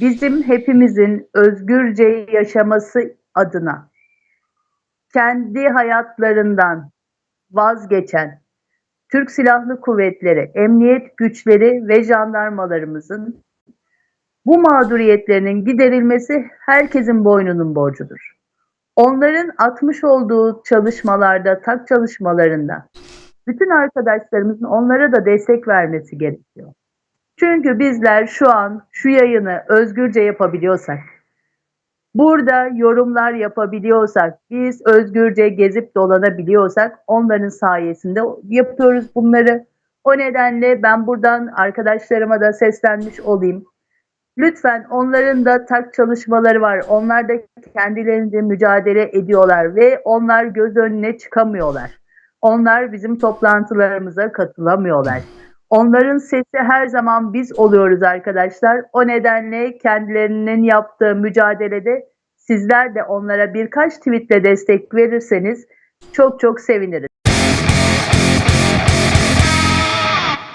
bizim hepimizin özgürce yaşaması adına kendi hayatlarından vazgeçen Türk Silahlı Kuvvetleri, emniyet güçleri ve jandarmalarımızın bu mağduriyetlerinin giderilmesi herkesin boynunun borcudur. Onların atmış olduğu çalışmalarda, tak çalışmalarında bütün arkadaşlarımızın onlara da destek vermesi gerekiyor. Çünkü bizler şu an şu yayını özgürce yapabiliyorsak, burada yorumlar yapabiliyorsak, biz özgürce gezip dolanabiliyorsak onların sayesinde yapıyoruz bunları. O nedenle ben buradan arkadaşlarıma da seslenmiş olayım. Lütfen onların da tak çalışmaları var. Onlar da kendilerince mücadele ediyorlar ve onlar göz önüne çıkamıyorlar. Onlar bizim toplantılarımıza katılamıyorlar. Onların sesi her zaman biz oluyoruz arkadaşlar. O nedenle kendilerinin yaptığı mücadelede sizler de onlara birkaç tweetle destek verirseniz çok çok seviniriz.